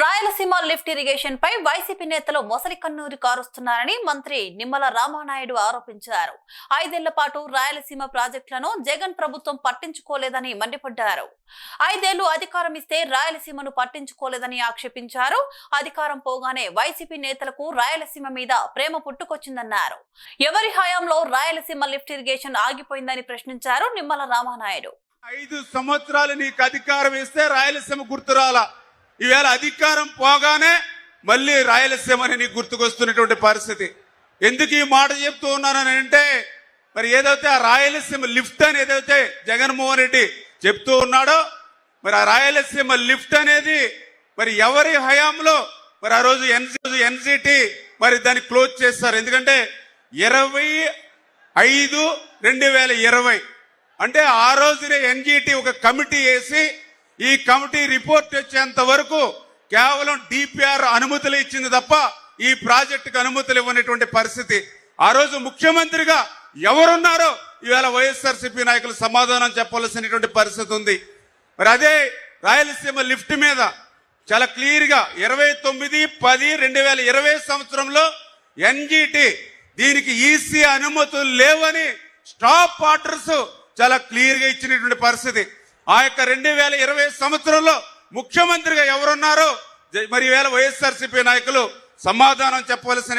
Rayalaseema lift irrigation పై వైసీపీ నేతలు మొసలి కన్నూరి కారుస్తున్నారని మంత్రి నిమ్మల రామానాయుడు ఆరోపించారు. ఐదేళ్ళ పాటు రాయలసీమ ప్రాజెక్టులను జగన్ ప్రభుత్వం పట్టించుకోలేదని మండిపడ్డారు. ఐదేళ్ళు అధికారం ఇస్తే రాయలసీమను పట్టించుకోలేదని ఆక్షేపించారు. అధికారం పోగానే వైసీపీ నేతలకు రాయలసీమ మీద ప్రేమ పుట్టుకొచ్చిందన్నారు. ఎవరి హయాంలో రాయలసీమ లిఫ్ట్ ఇరిగేషన్ ఆగిపోయిందని ప్రశ్నించారు నిమ్మల రామానాయుడు. ఐదు సంవత్సరాలు నీకు అధికారం ఇస్తే రాయలసీమ గుర్తురాలా ఈవేళ అధికారం పోగానే మళ్ళీ రాయలసీమని నీకు గుర్తుకొస్తున్నటువంటి పరిస్థితి. ఎందుకు ఈ మాట చెప్తూ ఉన్నానని అంటే మరి ఏదైతే ఆ రాయలసీమ లిఫ్ట్ అని ఏదైతే జగన్మోహన్ రెడ్డి చెప్తూ ఉన్నాడో మరి ఆ రాయలసీమ లిఫ్ట్ అనేది మరి ఎవరి హయాంలో మరి ఆ రోజు ఎన్సీ ఎన్సిటి మరి దాన్ని క్లోజ్ చేస్తారు. ఎందుకంటే ఇరవై ఐదు రెండు వేల ఇరవై అంటే ఆ రోజునే ఎన్జిటి ఒక కమిటీ వేసి ఈ కమిటీ రిపోర్ట్ వచ్చేంత వరకు కేవలం డిపిఆర్ అనుమతులు ఇచ్చింది తప్ప ఈ ప్రాజెక్టుకు అనుమతులు ఇవ్వనటువంటి పరిస్థితి. ఆ రోజు ముఖ్యమంత్రిగా ఎవరున్నారో ఇవాళ వైఎస్ఆర్సీపీ నాయకులు సమాధానం చెప్పవలసినటువంటి పరిస్థితి ఉంది. మరి అదే రాయలసీమ లిఫ్ట్ మీద చాలా క్లియర్గా ఇరవై తొమ్మిది పది రెండు వేల ఇరవై సంవత్సరంలో ఎన్జిటి దీనికి ఈసీ అనుమతులు లేవని స్టాప్ ఆర్డర్స్ చాలా క్లియర్గా ఇచ్చినటువంటి పరిస్థితి. ఆ యొక్క రెండు వేల ఇరవై సంవత్సరంలో ముఖ్యమంత్రిగా ఎవరున్నారో జ- మరి వేళ వైఎస్ఆర్సీపీ నాయకులు సమాధానం చెప్పవలసిన